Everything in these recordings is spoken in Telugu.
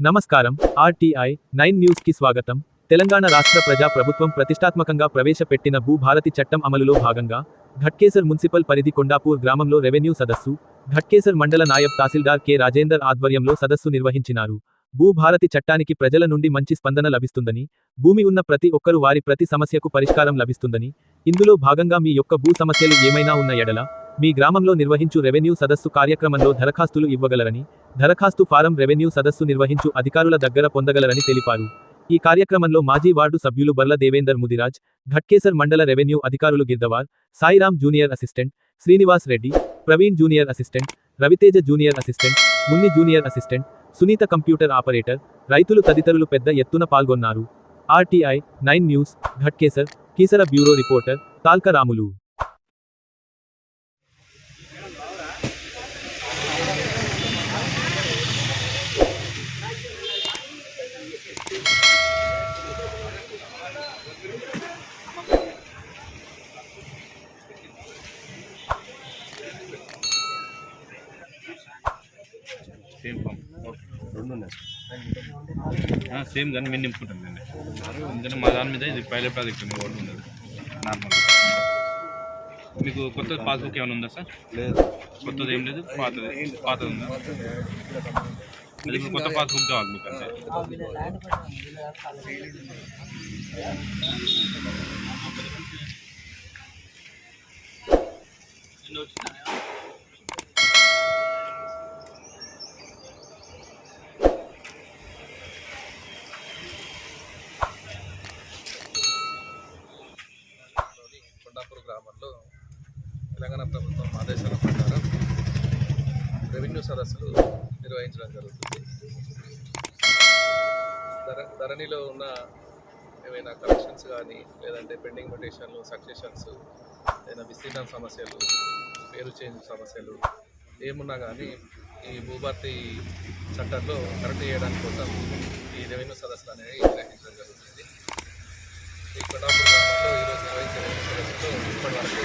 నమస్కారం. ఆర్టీఐ నైన్ న్యూస్కి స్వాగతం. తెలంగాణ రాష్ట్ర ప్రజా ప్రభుత్వం ప్రతిష్టాత్మకంగా ప్రవేశపెట్టిన భూభారతి చట్టం అమలులో భాగంగా ఘట్కేసర్ మున్సిపల్ పరిధి కొండాపూర్ గ్రామంలో రెవెన్యూ సదస్సు ఘట్కేసర్ మండల నాయబ్ తహసీల్దార్ కె రాజేందర్ ఆధ్వర్యంలో సదస్సు నిర్వహించినారు. భూభారతి చట్టానికి ప్రజల నుండి మంచి స్పందన లభిస్తుందని భూమి ఉన్న ప్రతి ఒక్కరూ వారి ప్రతి సమస్యకు పరిష్కారం లభిస్తుందని ఇందులో భాగంగా మీ యొక్క భూ సమస్యలు ఏమైనా ఉన్న ఎడల మీ గ్రామంలో నిర్వహించు రెవెన్యూ సదస్సు కార్యక్రమంలో దరఖాస్తులు ఇవ్వగలరని దరఖాస్తు ఫారం రెవెన్యూ సదస్సు నిర్వహించు అధికారుల దగ్గర పొందగలరని తెలిపారు. ఈ కార్యక్రమంలో మాజీ వార్డు సభ్యులు బర్ల దేవేందర్ ముదిరాజ్ ఘట్కేసర్ మండల రెవెన్యూ అధికారులు గిర్దవార్ Sairam junior assistant Srinivas Reddy Praveen junior assistant Raviteja junior assistant Munni junior assistant Sunitha computer operator రైతులు తదితరులు పెద్ద ఎత్తున పాల్గొన్నారు. RTI nine news Ghatkesar Keesara bureau reporter Talka same form రెండు ఉన్నాయి. సేమ్ కానీ మేము నింపుకుంటాం అండి ఎందుకంటే మా దాని మీద ఇది పైలట్ ప్రాజెక్ట్ ఉంది ఓల్డ్ ఉన్నది నార్మల్ మీకు కొత్త పాస్బుక్ ఏమైనా ఉందా సార్? లేదు. కొత్తది ఏం లేదు పాతది. పాతది ఉందా? అది ఇప్పుడు కొత్త పాస్బుక్ కావాలి మీకు అంతే. కొండాపూర్ తెలంగాణ ప్రభుత్వం ఆదేశాల ప్రకారం రెవెన్యూ సదస్సులు నిర్వహించడం జరుగుతుంది. ధర ధరణిలో ఉన్న ఏవైనా కలెక్షన్స్ కానీ లేదంటే పెండింగ్ మొటేషన్లు సక్సెషన్స్ ఏదైనా విస్తీర్ణ సమస్యలు పేరు చేంజ్ సమస్యలు ఏమున్నా కానీ ఈ భూభర్తీ చట్టంలో కరెక్ట్ చేయడానికి కోసం ఈ రెవెన్యూ సదస్సులు అనేవి నిర్వహించడం జరుగుతుంది. ఈ కొండాపూర్ గ్రామంలో ఈరోజు నిర్వహించే రెవెన్యూ సదస్సులో ఇప్పటి వరకు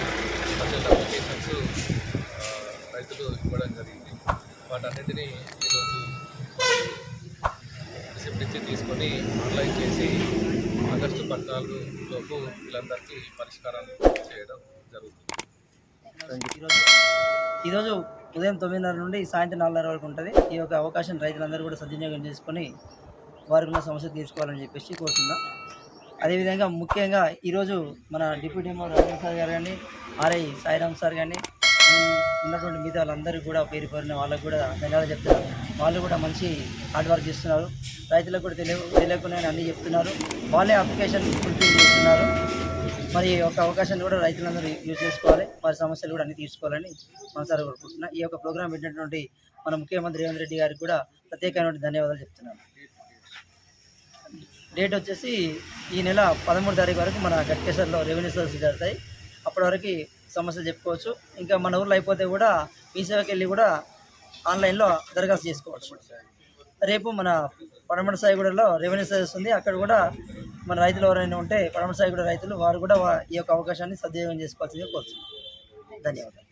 పద్దెనిమిది అప్లికేషన్స్ ఆ, రైతులు ఇవ్వడం జరిగింది. వాటన్నిటినీ ఈరోజు రిసిప్ట్ తీసుకొని ఆన్లైన్ చేసి ఆగస్టు పద్నాలుగు లోపు వీళ్ళందరికీ పరిష్కారాలు చేయడం జరుగుతుంది. ఈరోజు ఉదయం తొమ్మిదిన్నర నుండి సాయంత్రం నాలుగున్నర వరకు ఉంటుంది. ఈ యొక్క అవకాశం రైతులందరూ కూడా సద్వినియోగం చేసుకొని వారికి ఉన్న సమస్య తీర్చుకోవాలని చెప్పేసి కోరుతున్నాం. అదేవిధంగా ముఖ్యంగా ఈరోజు మన డిప్యూటీ ఎంఓ రవీంద్ర సార్ గారు కానీ ఆర్ఐ సాయిరామ్ సార్ కానీ ఉన్నటువంటి మిగతా వాళ్ళందరికీ కూడా పేరు పేరున వాళ్ళకు కూడా ధన్యవాదాలు చెప్తున్నారు. వాళ్ళు కూడా మంచి హార్డ్ వర్క్ చేస్తున్నారు. రైతులకు కూడా తెలియ తెలియకుండా అన్నీ చెప్తున్నారు. వాళ్ళే అప్లికేషన్ ఫుల్ఫిల్ చేస్తున్నారు. మరి ఒక యొక్క అవకాశాన్ని కూడా రైతులందరూ యూజ్ చేసుకోవాలి. వారి సమస్యలు కూడా అన్ని తీర్చుకోవాలని మనసారి కోరుకుంటున్నా. ఈ యొక్క ప్రోగ్రాం పెట్టినటువంటి మన ముఖ్యమంత్రి రేవంత్ రెడ్డి గారికి కూడా ప్రత్యేకమైనటువంటి ధన్యవాదాలు చెప్తున్నాను. డేట్ వచ్చేసి ఈ నెల పదమూడు తారీఖు వరకు మన గట్కేశ్వర్లో రెవెన్యూ సర్వీస్ జరుగుతాయి. అప్పటి వరకు సమస్యలు చెప్పుకోవచ్చు. ఇంకా మన ఊర్లో అయిపోతే కూడా మీ సేవకి వెళ్ళి కూడా ఆన్లైన్లో దరఖాస్తు చేసుకోవచ్చు. రేపు మన పడమట సాయిగూడలో రెవెన్యూ సర్వీస్ ఉంది. అక్కడ కూడా మన రైతులు ఎవరైనా ఉంటే పడమట సాయిగూడ రైతులు వారు కూడా ఈ యొక్క అవకాశాన్ని సద్వినియోగం చేసుకోవాల్సిందిగా కోరుతున్నాం ధన్యవాదాలు.